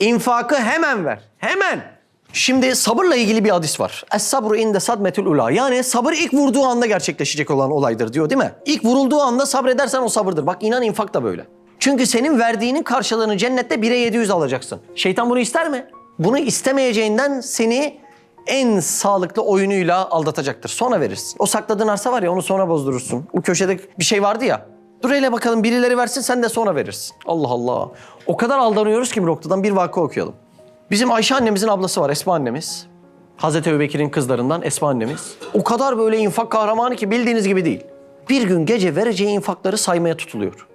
İnfakı hemen ver. Hemen. Şimdi sabırla ilgili bir hadis var. Es sabru inde sadmetul ula. Yani sabır ilk vurduğu anda gerçekleşecek olan olaydır diyor değil mi? İlk vurulduğu anda sabredersen o sabırdır. Bak inan infak da böyle. Çünkü senin verdiğinin karşılığını cennette 1'e 700 alacaksın. Şeytan bunu ister mi? Bunu istemeyeceğinden seni en sağlıklı oyunuyla aldatacaktır. Sonra verirsin. O sakladığın arsa var ya onu sonra bozdurursun. O köşede bir şey vardı ya. Dur hele bakalım birileri versin sen de sonra verirsin. Allah Allah. O kadar aldanıyoruz ki bir noktadan bir vakı okuyalım. Bizim Ayşe annemizin ablası var Esma annemiz. Hazreti Ebubekir'in kızlarından Esma annemiz. O kadar böyle infak kahramanı ki bildiğiniz gibi değil. Bir gün gece vereceği infakları saymaya tutuluyor.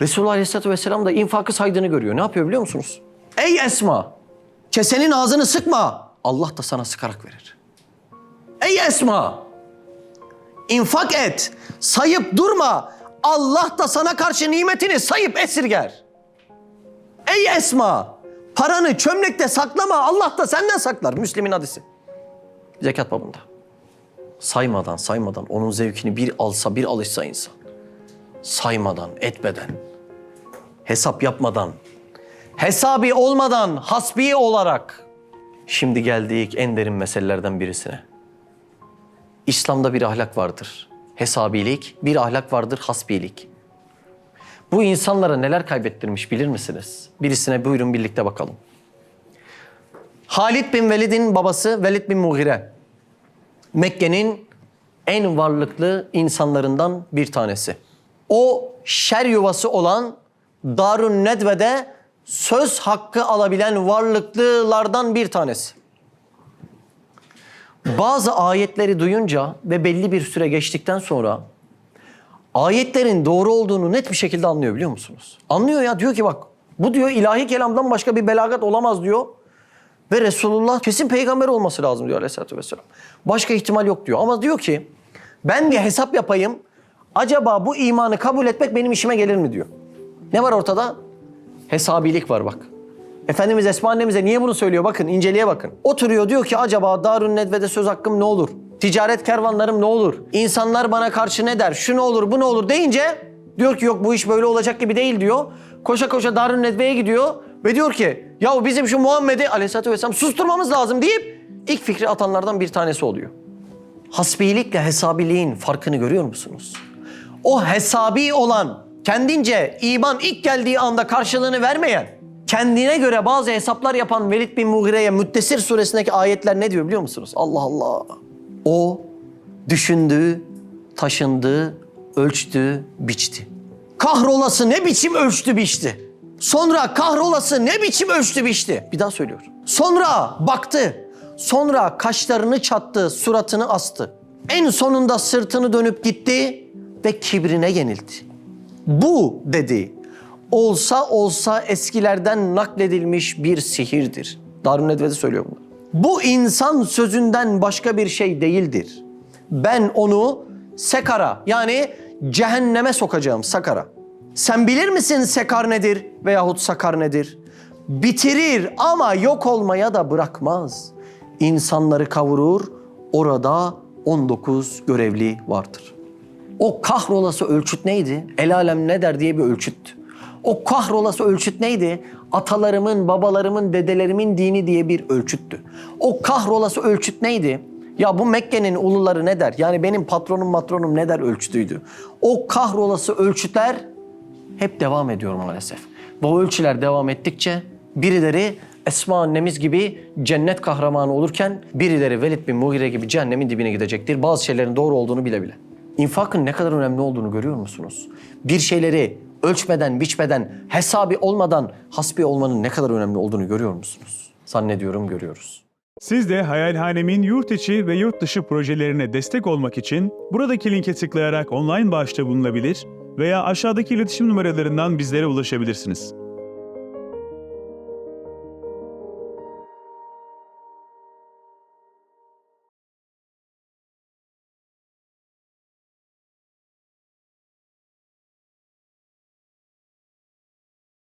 Resulullah Aleyhisselatü Vesselam da infakı saydığını görüyor. Ne yapıyor biliyor musunuz? Ey Esma! Kesenin ağzını sıkma. Allah da sana sıkarak verir. Ey Esma! İnfak et. Sayıp durma. Allah da sana karşı nimetini sayıp esirger. Ey Esma! Paranı çömlekte saklama. Allah da senden saklar. Müslim'in hadisi. Zekat babında. Saymadan saymadan onun zevkini bir alsa bir alışsa insan. Saymadan etmeden. Hesap yapmadan. Hesabi olmadan hasbi olarak. Şimdi geldik en derin meselelerden birisine. İslam'da bir ahlak vardır. Hesabilik, bir ahlak vardır hasbilik. Bu insanlara neler kaybettirmiş bilir misiniz? Birisine buyurun birlikte bakalım. Halid bin Velid'in babası Velid bin Mughire. Mekke'nin en varlıklı insanlarından bir tanesi. O şer yuvası olan Darun Nedve'de söz hakkı alabilen varlıklılardan bir tanesi. Bazı ayetleri duyunca ve belli bir süre geçtikten sonra ayetlerin doğru olduğunu net bir şekilde anlıyor biliyor musunuz? Anlıyor ya diyor ki bak bu diyor ilahi kelamdan başka bir belagat olamaz diyor. Ve Resulullah kesin peygamber olması lazım diyor aleyhissalatü vesselam. Başka ihtimal yok diyor. Ama diyor ki ben bir hesap yapayım. Acaba bu imanı kabul etmek benim işime gelir mi diyor. Ne var ortada? Hesabilik var bak. Efendimiz Esma niye bunu söylüyor? Bakın inceleye bakın. Oturuyor diyor ki acaba Darun Nedve'de söz hakkım ne olur? Ticaret kervanlarım ne olur? İnsanlar bana karşı ne der? Şu ne olur bu ne olur deyince diyor ki yok bu iş böyle olacak gibi değil diyor. Koşa koşa Darun Nedve'ye gidiyor ve diyor ki ya bizim şu Muhammed'i aleyhissalatü vesselam susturmamız lazım deyip ilk fikri atanlardan bir tanesi oluyor. Hasbilikle hesabiliğin farkını görüyor musunuz? O hesabi olan, kendince iman ilk geldiği anda karşılığını vermeyen, kendine göre bazı hesaplar yapan Velid bin Mughire'ye Müddessir suresindeki ayetler ne diyor biliyor musunuz? Allah Allah. O düşündü, taşındı, ölçtü, biçti. Kahrolası ne biçim ölçtü biçti. Sonra kahrolası ne biçim ölçtü biçti. Bir daha söylüyor. Sonra baktı. Sonra kaşlarını çattı, suratını astı. En sonunda sırtını dönüp gitti ve kibrine yenildi. Bu dedi. Olsa olsa eskilerden nakledilmiş bir sihirdir. Darun Nedve'de söylüyor bunu. Bu insan sözünden başka bir şey değildir. Ben onu sekara yani cehenneme sokacağım sakara. Sen bilir misin sekar nedir veyahut sakar nedir? Bitirir ama yok olmaya da bırakmaz. İnsanları kavurur, orada 19 görevli vardır. O kahrolası ölçüt neydi? El alem ne der diye bir ölçüttü. O kahrolası ölçüt neydi? Atalarımın, babalarımın, dedelerimin dini diye bir ölçüttü. O kahrolası ölçüt neydi? Ya bu Mekke'nin uluları ne der? Yani benim patronum matronum ne der ölçütüydü. O kahrolası ölçütler hep devam ediyor maalesef. Bu ölçüler devam ettikçe birileri Esma annemiz gibi cennet kahramanı olurken birileri Velid bin Mughire gibi cehennemin dibine gidecektir. Bazı şeylerin doğru olduğunu bile bile. İnfakın ne kadar önemli olduğunu görüyor musunuz? Bir şeyleri ölçmeden, biçmeden, hesabi olmadan hasbi olmanın ne kadar önemli olduğunu görüyor musunuz? Zannediyorum görüyoruz. Siz de Hayalhanem'in yurt içi ve yurt dışı projelerine destek olmak için buradaki linke tıklayarak online bağışta bulunabilir veya aşağıdaki iletişim numaralarından bizlere ulaşabilirsiniz.